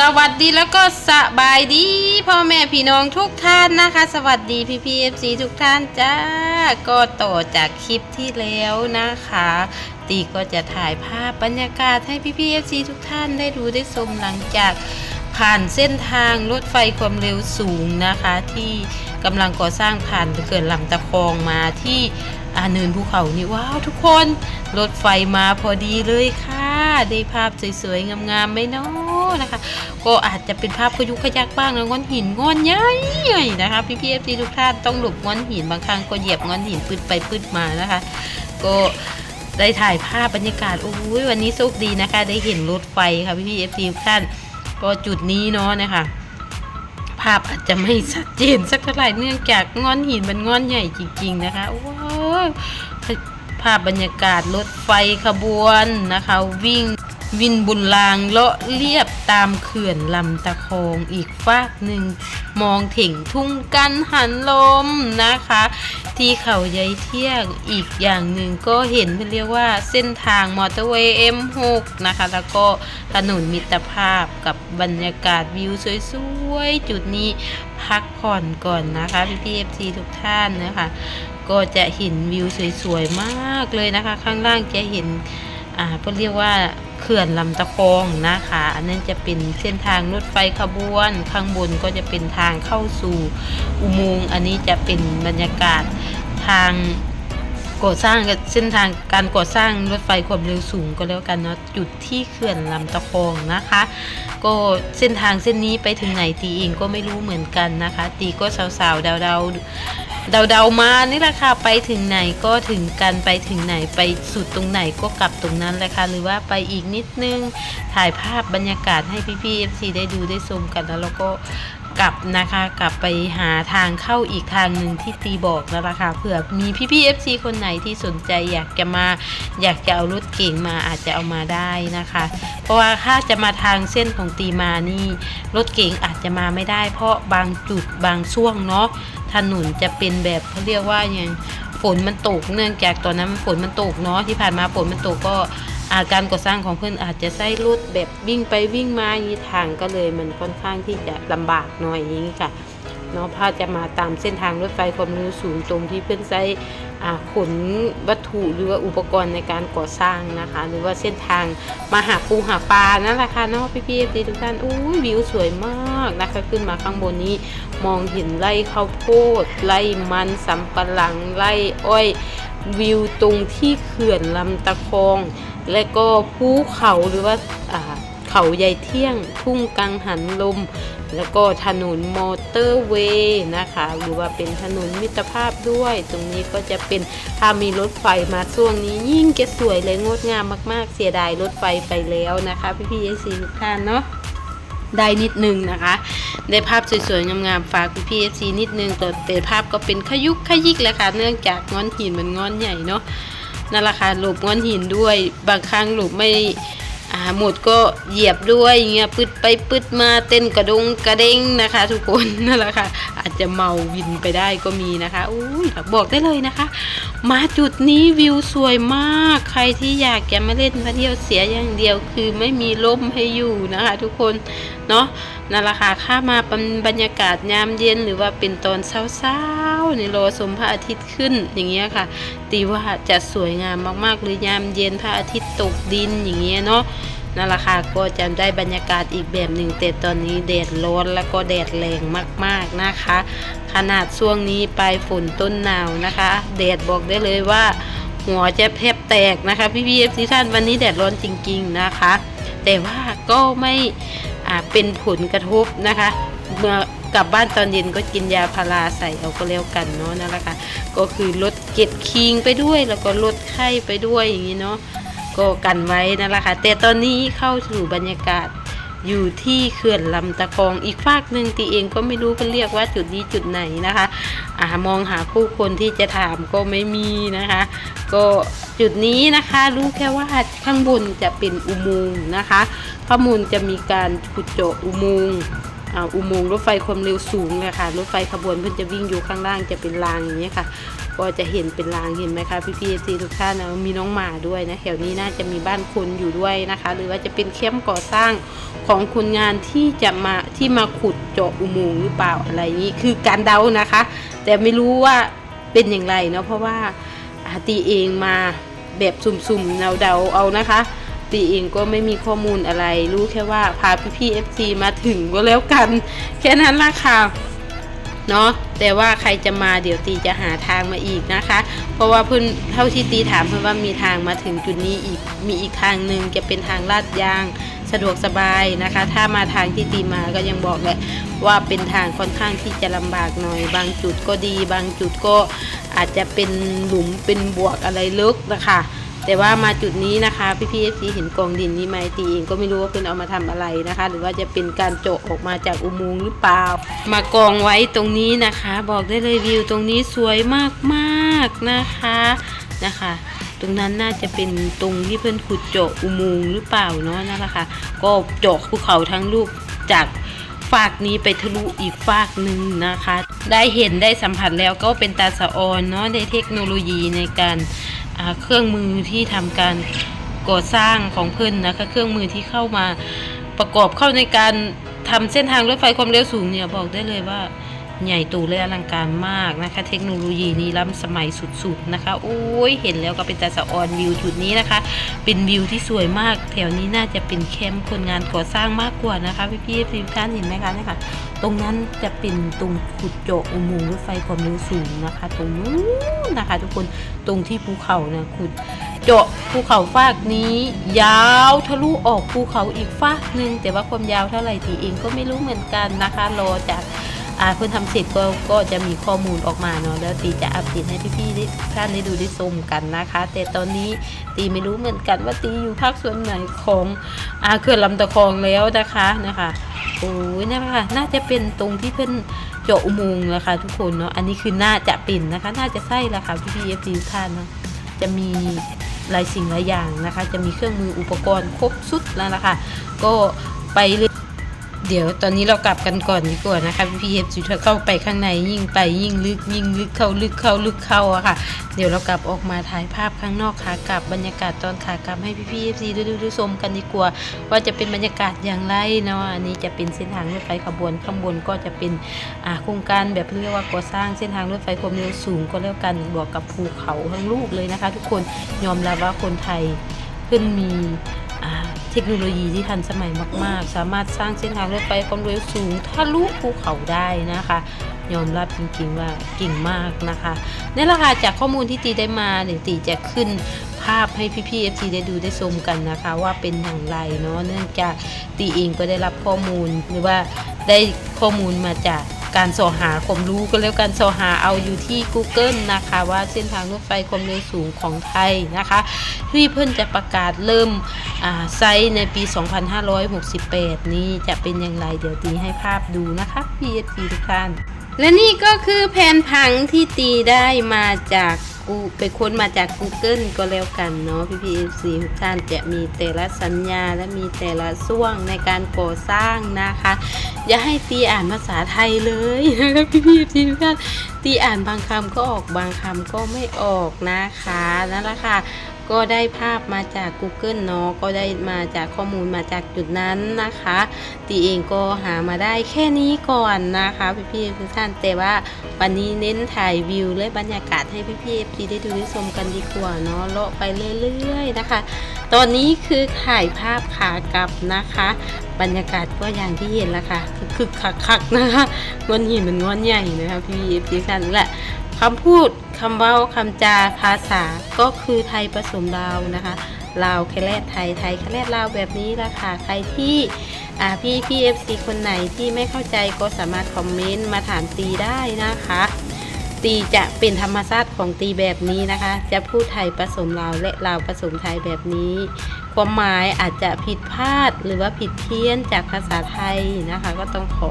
สวัสดีแล้วก็สบายดีพ่อแม่พี่น้องทุกท่านนะคะ สวัสดีพี่พีเอฟซีทุกท่านจ้าก็ต่อจากคลิปที่แล้วนะคะ ตีก็จะถ่ายภาพบรรยากาศให้พี่พีเอฟซีทุกท่านได้ดูได้ชมหลังจากผ่านเส้นทางรถไฟความเร็วสูงนะคะ ที่กำลังก่อสร้างผ่านเกิดลำตะคองมาที่อาเนินภูเขานี่ว้าวทุกคนรถไฟมาพอดีเลยค่ะ ได้ภาพสวยๆงามๆไหมเนาะ นะคะ ก็อาจจะเป็นภาพขยุกขยักบ้างนะก้อนหินก้อนใหญ่ๆนะคะพี่พีเอฟซีทุกท่านต้องหลบก้อนหินบางครั้งก็เหยียบก้อนหินปืดไปปืดมานะคะ ก็ได้ถ่ายภาพบรรยากาศโอ้ยวันนี้โชคดีนะคะ ได้เห็นรถไฟค่ะพี่พีเอฟซีทุกท่านก็จุดนี้เนาะนะคะภาพอาจจะไม่ชัดเจนสักเท่าไหร่เนื่องจากงอนหินมันงอนใหญ่จริง ๆนะคะว้าวภาพบรรยากาศรถไฟขบวนนะคะ วิ่ง วินบุญรางเลาะเรียบตามเขื่อนลำตะคองอีกฟากหนึ่ง มองเถ่งทุ่งกันหันลมนะคะ ที่เขาใยเที่ยงอีกอย่างหนึ่งก็เห็นเรียกว่าเส้นทางมอเตอร์เวย์ M6 นะคะ แล้วก็ถนนมิตรภาพกับบรรยากาศวิวสวยๆ จุดนี้พักผ่อนก่อนนะคะพี่พีเอฟซีทุกท่านนะคะก็จะเห็นวิวสวยๆมากเลยนะคะ ข้างล่างจะเห็นอ่าเรียกว่า เขื่อนลำตะคองนะคะ อันนั้นจะเป็นเส้นทางรถไฟขบวน ข้างบนก็จะเป็นทางเข้าสู่อุโมงค์อันนี้จะเป็นบรรยากาศทางก่อสร้างเส้นทางการก่อสร้างรถไฟความเร็วสูงก็แล้วกันเนาะจุดที่เขื่อนลำตะคองนะคะ ก็เส้นทางเส้นนี้ไปถึงไหนตีเองก็ไม่รู้เหมือนกันนะคะ ตีก็สาวๆเดาๆ เดาๆมานี่แหละค่ะไปถึงไหนก็ถึงกันไปถึงไหนไปสุดตรงไหนก็กลับตรงนั้นแหละค่ะหรือว่าไปอีกนิดนึงถ่ายภาพบรรยากาศให้พี่ๆ FC ได้ดูได้ชมกันแล้วเราก็กลับนะคะกลับไปหาทางเข้าอีกทางหนึ่งที่ตีบอกนั่นแหละค่ะเผื่อมีพี่ๆ FC คนไหนที่สนใจอยากจะมาอยากจะเอารถเก่งมาอาจจะเอามาได้นะคะ เพราะว่าถ้าจะมาทางเส้นของตีมานี่รถเก๋งอาจจะมาไม่ได้ เพราะบางจุดบางช่วงเนาะ ถนนจะเป็นแบบเขาเรียกว่าอย่างฝนมันตกเนื่องจากตอนนั้นฝนมันตกเนาะที่ผ่านมาฝนมันตกก็อาการก่อสร้างของเพื่อนอาจจะใช้รถแบบวิ่งไปวิ่งมาอย่างนี้ทางก็เลยมันค่อนข้างที่จะลำบากหน่อยอย่างนี้ค่ะเนาะถ้าจะมาตามเส้นทางรถไฟความเร็วสูงตรงที่เพื่อนใช้ขนวัตถุหรือว่าอุปกรณ์ในการก่อสร้างนะคะ หรือว่าเส้นทางมาหาปูหาปลานั่นแหละค่ะเนาะพี่พี่ๆทุกท่านอู้วิวสวยมากนะคะ ขึ้นมาข้างบนนี้ มองเห็นไร่ข้าวโพดไร่มันสำปะหลังไร่อ้อยวิวตรงที่เขื่อนลำตะคอง และก็ภูเขาหรือว่าอ่าเขาใหญ่เที่ยง ทุ่งกังหันลม แล้วก็ถนนมอเตอร์เวย์นะคะ หรือว่าเป็นถนนมิตรภาพด้วย ตรงนี้ก็จะเป็นถ้ามีรถไฟมาช่วงนี้ยิ่งจะสวยเลยงดงามมาก ๆ เสียดายรถไฟไปแล้วนะคะ พี่ๆเอซีทุกท่านเนาะ ได้นิดนึงนะคะ ได้ภาพสวยๆงามๆฝากพี่พีเอซีนิดนึงแต่แต่ภาพก็เป็นขยุกขยิกแหละค่ะเนื่องจากงอนหินมันงอนใหญ่เนาะนั่นแหละค่ะหลบงอนหินด้วย บางครั้งหลบไม่ อ่าหมดก็เหยียบด้วยอย่างเงี้ยปึดไปปึดมาเต้นกระดงกระเด้งนะคะ ทุกคนนั่นแหละค่ะอาจจะเมาวินไปได้ก็มีนะคะอุ้ยบอกได้เลยนะคะ มาจุดนี้วิวสวยมากใครที่อยากจะมาเล่นมาเที่ยวเสียอย่างเดียวคือไม่มีร่มให้อยู่นะคะ ทุกคนเนาะนั่นแหละค่ะข้ามาเป็นบรรยากาศยามเย็นหรือว่าเป็นตอนเช้าๆ ในรอชมพระอาทิตย์ขึ้นอย่างเงี้ยค่ะ ตีว่าจะสวยงามมากๆเลยยามเย็นพระอาทิตย์ตกดินอย่างเงี้ยเนาะนั่นแหละค่ะก็จะได้บรรยากาศอีกแบบหนึ่งแต่ตอนนี้แดดร้อนแล้วก็แดดแรงมากๆนะคะ ขนาดช่วงนี้ปลายฝนต้นหนาวนะคะแดดบอกได้เลยว่า หัวจะแทบแตกนะคะ พี่พี่เอฟซีท่านวันนี้แดดร้อนจริง ๆนะคะ แต่ว่าก็ไม่เป็นผลกระทบนะคะเมื่อ กลับบ้านตอนเย็นก็กินยาพาราใส่เอาก็แล้วกันเนาะนั่นแหละค่ะก็คือลดเกล็ดคิงไปด้วยแล้วก็ลดไข้ไปด้วยอย่างนี้เนาะก็กันไว้นั่นแหละค่ะแต่ตอนนี้เข้าสู่บรรยากาศอยู่ที่เขื่อนลำตะคองอีกฝากหนึ่งตีเองก็ไม่รู้กันเรียกว่าจุดนี้จุดไหนนะคะอ่ามองหาผู้คนที่จะถามก็ไม่มีนะคะ ก็จุดนี้นะคะรู้แค่ว่าข้างบนจะเป็นอุโมงค์นะคะ ข้างบนจะมีการขุดเจาะอุโมงค์ อุโมงค์รถไฟความเร็วสูงเลยค่ะรถไฟขบวนเพื่อนจะวิ่งอยู่ข้างล่างจะเป็นรางอย่างนี้ค่ะ ก็จะเห็นเป็นรางเห็นไหมคะพี่พี่ซีทุกท่านนะมีน้องหมาด้วยนะแถวนี้น่าจะมีบ้านคนอยู่ด้วยนะคะ หรือว่าจะเป็นเข้มก่อสร้างของคนงานที่จะมาที่มาขุดเจาะอุโมงค์หรือเปล่าอะไรนี้คือการเดานะคะ แต่ไม่รู้ว่าเป็นอย่างไรเนาะเพราะว่าอาตีเองมาแบบสุ่มๆเดาๆเอานะคะ ตีเองก็ไม่มีข้อมูลอะไร รู้แค่ว่าพาพี่พี่เอฟซีมาถึงก็แล้วกัน แค่นั้นละค่ะเนาะแต่ว่าใครจะมาเดี๋ยวตีจะหาทางมาอีกนะคะ เพราะว่าเพิ่อนเท่าที่ตีถามเพิ่อนว่ามีทางมาถึงจุดนี้อีกมีอีกทางหนึ่งจะเป็นทางลาดยางสะดวกสบายนะคะ ถ้ามาทางที่ตีมาก็ยังบอกแหละว่าเป็นทางค่อนข้างที่จะลำบากหน่อย บางจุดก็ดี บางจุดก็อาจจะเป็นหลุมเป็นบวกอะไรลึกนะคะ แต่ว่ามาจุดนี้นะคะพี่พีเอฟซีเห็นกองดินนี้ไหมตีเองก็ไม่รู้ว่าเป็นเอามาทำอะไรนะคะ หรือว่าจะเป็นการโจาะออกมาจากอุโมงค์หรือเปล่า มากองไว้ตรงนี้นะคะ บอกได้เลยวิวตรงนี้สวยมากๆนะคะนะคะตรงนั้นน่าจะเป็นตรงที่เพื่อนขุดเจาะอุโมงค์หรือเปล่าเนาะนั่นแหละค่ะก็เจาะภูเขาทั้งลูกจากฝากนี้ไปทะลุอีกฝากหนึ่งนะคะ ได้เห็นได้สัมผัสแล้วก็เป็นตาสะออนเนาะในเทคโนโลยีในการ เครื่องมือที่ทำการก่อสร้างของเพิ่นนะคะเครื่องมือที่เข้ามาประกอบเข้าในการทำเส้นทางรถไฟความเร็วสูงเนี่ยบอกได้เลยว่า ใหญ่โตและอลังการมากนะคะ เทคโนโลยีนี้ล้ำสมัยสุดๆนะคะ โอ้ยเห็นแล้วก็เป็นตาสะออนวิวจุดนี้นะคะ เป็นวิวที่สวยมาก แถวนี้น่าจะเป็นแคมป์คนงานก่อสร้างมากกว่านะคะ พี่ๆทุกท่านเห็นไหมคะเนี่ยค่ะ ตรงนั้นจะเป็นตรงขุดเจาะอุโมงค์รถไฟความเร็วสูงนะคะ ตรงนู้นนะคะ ทุกคนตรงที่ภูเขานะขุดเจาะภูเขาฟากนี้ยาวทะลุออกภูเขาอีกฟากหนึ่งแต่ว่าความยาวเท่าไหร่ทีเองก็ไม่รู้เหมือนกันนะคะรอจาก อ่าเพื่อนทำเสร็จก็ก็จะมีข้อมูลออกมาเนาะแล้วตีจะอัปเดตให้พี่ๆได้ท่านได้ดูได้ชมกันนะคะ แต่ตอนนี้ตีไม่รู้เหมือนกันว่าตีอยู่ภาคส่วนไหนของอาเขื่อนลำตะคองแล้วนะคะนะคะโอ้ยนะคะน่าจะเป็นตรงที่เพิ่นเจาะอุโมงค์นะคะทุกคนเนาะอันนี้คือน่าจะเป็นนะคะ น่าจะใช่ละค่ะพี่พีเอฟซีท่านเนาะจะมีหลายสิ่งหลายอย่างนะคะ จะมีเครื่องมืออุปกรณ์ครบชุดแล้วนะคะ ก็ไปเลย เดี๋ยวตอนนี้เรากลับกันก่อนดีกว่านะคะพี่พีเอฟซีถ้าเข้าไปข้างในยิ่งไปยิ่งลึกยิ่งลึกเข้าลึกเข้าลึกเข้าอะค่ะ เดี๋ยวเรากลับออกมาถ่ายภาพข้างนอกขากลับบรรยากาศตอนขากลับให้พี่พีเอฟซีดูดูดูชมกันดีกว่า ว่าจะเป็นบรรยากาศอย่างไรเนาะอันนี้จะเป็นเส้นทางรถไฟขบวนข้างบนก็จะเป็นอ่าโครงการแบบเรียกว่าก่อสร้างเส้นทางรถไฟความเร็วสูงก็แล้วกันบวกกับภูเขาทั้งลูกเลยนะคะ ทุกคนยอมรับว่าคนไทยเพิ่งมี เทคโนโลยีที่ทันสมัยมาก ๆ สามารถสร้างเส้นทางรถไฟความเร็วสูงทะลุภูเขาได้นะคะยอมรับจริงๆว่าเก่งมากนะคะนี่แหละค่ะจากข้อมูลที่ตีได้มาเดี๋ยวตีจะขึ้นภาพให้พี่ๆเอฟซีได้ดูได้ชมกันนะคะ ว่าเป็นอย่างไรเนาะเนื่องจากตีเองก็ได้รับข้อมูลหรือว่าได้ข้อมูลมาจาก การสอหาความรู้ก็แล้วกันสอหาเอาอยู่ที่ Google นะคะ ว่าเส้นทางรถไฟความเร็วสูงของไทยนะคะที่เพิ่นจะประกาศเริ่มไซต์ในปี 2568 นี้จะเป็นอย่างไรเดี๋ยวตีให้ภาพดูนะคะพี่เอสพีทุกท่านและนี่ก็คือแผนผังที่ตีได้มาจาก กูไปค้นมาจาก Google ก็แล้วกันเนาะพี่พีเอฟซีทุกท่านจะมีแต่ละสัญญาและมีแต่ละช่วงในการก่อสร้างนะคะ อย่าให้ตีอ่านภาษาไทยเลยนะคะพี่พีเอฟซีทุกท่านตีอ่านบางคำก็ออกบางคำก็ไม่ออกนะคะนั่นแหละค่ะ ก็ได้ภาพมาจาก Google เนาะก็ได้มาจากข้อมูลมาจากจุดนั้นนะคะ ตีเองก็หามาได้แค่นี้ก่อนนะคะพี่ๆทุกท่านแต่ว่าวันนี้เน้นถ่ายวิวและบรรยากาศให้พี่ๆพี่ได้ดูได้ชมกันดีกว่าเนาะเลาะไปเรื่อยๆนะคะ ตอนนี้คือถ่ายภาพขากลับนะคะ บรรยากาศก็อย่างที่เห็นละค่ะคือคึกคักๆนะคะงอนหินมันงอนใหญ่นะคะพี่ๆทุกท่านและ คำพูดคำเว้าคำจาภาษาก็คือไทยผสมลาวนะคะลาวแคลดไทยไทยแคลดลาวแบบนี้ละค่ะใครที่อ่าพี่พี่เอฟซีคนไหนที่ไม่เข้าใจก็สามารถคอมเมนต์มาถามตีได้นะคะ ตีจะเป็นธรรมชาติของตีแบบนี้นะคะ จะพูดไทยผสมลาวและลาวผสมไทยแบบนี้ ความหมายอาจจะผิดพลาดหรือว่าผิดเพี้ยนจากภาษาไทยนะคะ ก็ต้องขอ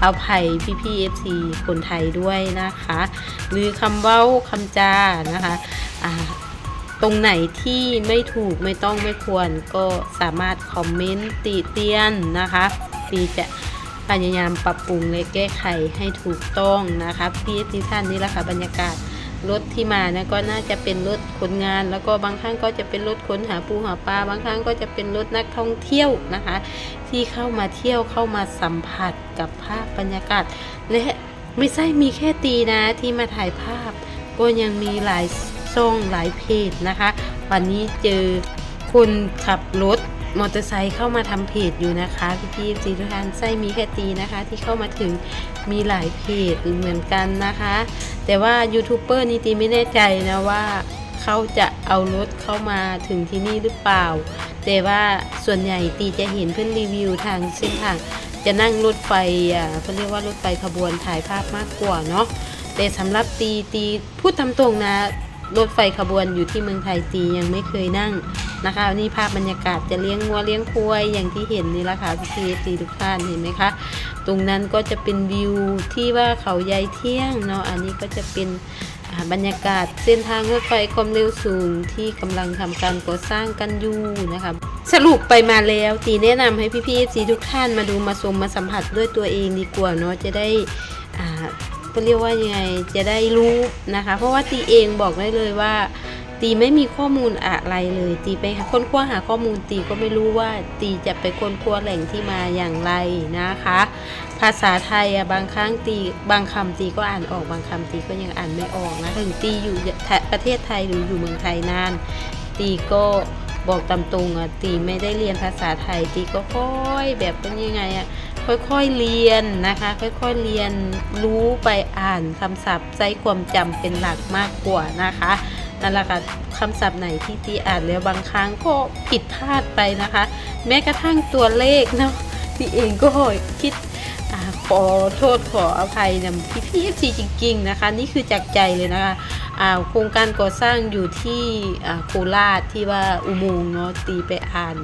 เอาภัยพี่พี่เอฟซีคนไทยด้วยนะคะ หรือคำเว้าคำจานะคะตรงไหนที่ไม่ถูกไม่ต้องไม่ควรก็สามารถคอมเมนต์ติเตียนนะคะตีจะพยายามปรับปรุงและแก้ไขให้ถูกต้องนะคะพี่ที่ท่านนี่แหละค่ะบรรยากาศ รถที่มานะก็น่าจะเป็นรถคนงาน แล้วก็บางครั้งก็จะเป็นรถคนหาปูหาปลาบางครั้งก็จะเป็นรถนักท่องเที่ยวนะคะ ที่เข้ามาเที่ยวเข้ามาสัมผัสกับภาพบรรยากาศและไม่ใช่มีแค่ตีนะที่มาถ่ายภาพ ก็ยังมีหลายช่องหลายเพจนะคะ วันนี้เจอคนขับรถ มอเตอร์ไซค์เข้ามาทำเพจอยู่นะคะพี่พี่จีทุกท่านไส้มีแค่ตีนะคะ ที่เข้ามาถึงมีหลายเพจเหมือนกันนะคะ แต่ว่ายูทูบเบอร์นี่ตีไม่แน่ใจนะว่าเขาจะเอารถเข้ามาถึงที่นี่หรือเปล่า แต่ว่าส่วนใหญ่ตีจะเห็นเพื่อนรีวิวทางเส้นทางจะนั่งรถไฟอะเขาเรียกว่ารถไฟขบวนถ่ายภาพมากกว่าเนาะแต่สำหรับตีตีพูดตามตรงนะ รถไฟขบวนอยู่ที่เมืองไทยตียังไม่เคยนั่งนะคะนี่ภาพบรรยากาศจะเลี้ยงวัวเลี้ยงควายอย่างที่เห็นนี่แหละค่ะพี่พีตีทุกท่านเห็นไหมคะ ตรงนั้นก็จะเป็นวิวที่ว่าเขาใยเที่ยงเนาะอันนี้ก็จะเป็นบรรยากาศเส้นทางรถไฟความเร็วสูงที่กำลังทำการก่อสร้างกันอยู่นะคะสรุปไปมาแล้วตีแนะนำให้พี่พี่ซีทุกท่านมาดูมาชมมาสัมผัสด้วยตัวเองดีกว่าเนาะจะได้ ก็เรียกว่ายังไงจะได้รู้นะคะ เพราะว่าตีเองบอกได้เลยว่า ตีไม่มีข้อมูลอะไรเลย ตีไปค้นคว้าหาข้อมูลตีก็ไม่รู้ว่า ตีจะไปค้นคว้าแหล่งที่มาอย่างไรนะคะ ภาษาไทยอะบางครั้งตีบางคำตีก็อ่านออกบางคำตีก็ยังอ่านไม่ออกนะถึงตีอยู่ประเทศไทยหรืออยู่เมืองไทยนาน ตีก็บอกตามตรงอะตีไม่ได้เรียนภาษาไทยตีก็ค่อยแบบเป็นยังไงอะ ค่อยๆเรียนนะคะ ค่อยๆเรียนรู้ไปอ่านคำศัพท์ใช้ความจำเป็นหลักมากกว่านะคะนั่นแหละค่ะคำศัพท์ไหนที่ตีอ่านแล้วบางครั้งก็ผิดพลาดไปนะคะ แม้กระทั่งตัวเลขเนาะตีเองก็คิดอขอโทษขออภัยนะพี่พี่เอฟซีจริง ๆ นะคะ นี่คือจากใจเลยนะคะโครงการก่อสร้างอยู่ที่โคราชที่ว่าอุโมงค์เนาะตีไปอ่าน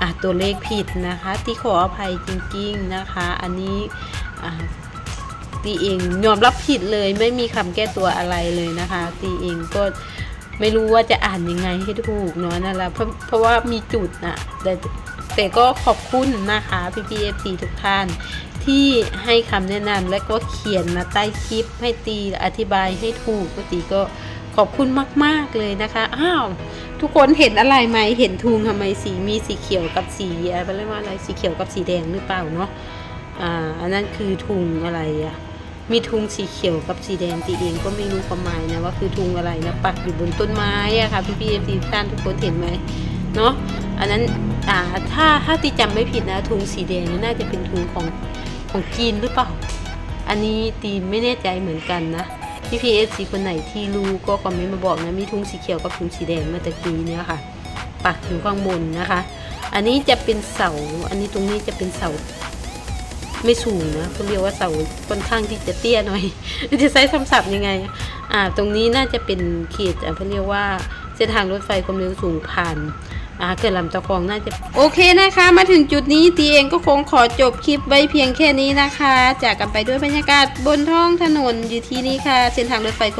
อะตัวเลขผิดนะคะตีขออภัยจริงๆนะคะ อันนี้ตีเองยอมรับผิดเลยไม่มีคำแก้ตัวอะไรเลยนะคะ ตีเองก็ไม่รู้ว่าจะอ่านยังไงให้ถูกเนาะนั่นแหละเพราะเพราะว่ามีจุดนะแต่แต่ก็ขอบคุณนะคะพี่พีเอฟซีทุกท่านที่ให้คำแนะนำและก็เขียนมาใต้คลิปให้ตีอธิบายให้ถูกก็ตีก็ ขอบคุณมาก ๆ เลยนะคะ อ้าว ทุกคนเห็นอะไรไหมเห็นทุงทำไมสีมีสีเขียวกับสีอะไรเรียกว่าอะไรสีเขียวกับสีแดงหรือเปล่าเนาะอ่าอันนั้นคือทุงอะไรอะมีทุงสีเขียวกับสีแดงตีเองก็ไม่รู้ความหมายนะว่าคือทุงอะไรนะปักอยู่บนต้นไม้อะค่ะพี่พี่เอฟซีท่านทุกคนเห็นไหมเนาะอันนั้นอ่าถ้าถ้าตีจำไม่ผิดนะทุงสีแดงน่าจะเป็นทุงของของจีนหรือเปล่า อันนี้ตีไม่แน่ใจเหมือนกันนะ พี่พีเอฟซีคนไหนที่รู้ก็คอมเมนต์มาบอกนะ มีทุ่งสีเขียวกับทุ่งสีแดงเมื่อตะกี้เนี่ยค่ะ ปักอยู่ข้างบนนะคะ อันนี้จะเป็นเสา อันนี้ตรงนี้จะเป็นเสาไม่สูงนะเขาเรียกว่าเสาค่อนข้างที่จะเตี้ยหน่อย จะใช้คำศัพท์ยังไง อ่า ตรงนี้น่าจะเป็นเขตเขาเรียกว่าเส้นทางรถไฟความเร็วสูงผ่าน อ่าเกิดลำตะคองน่าจะโอเคนะคะ มาถึงจุดนี้ตีเองก็คงขอจบคลิปไว้เพียงแค่นี้นะคะ จากกันไปด้วยบรรยากาศบนท้องถนนอยู่ที่นี่ค่ะ เส้นทางรถไฟความ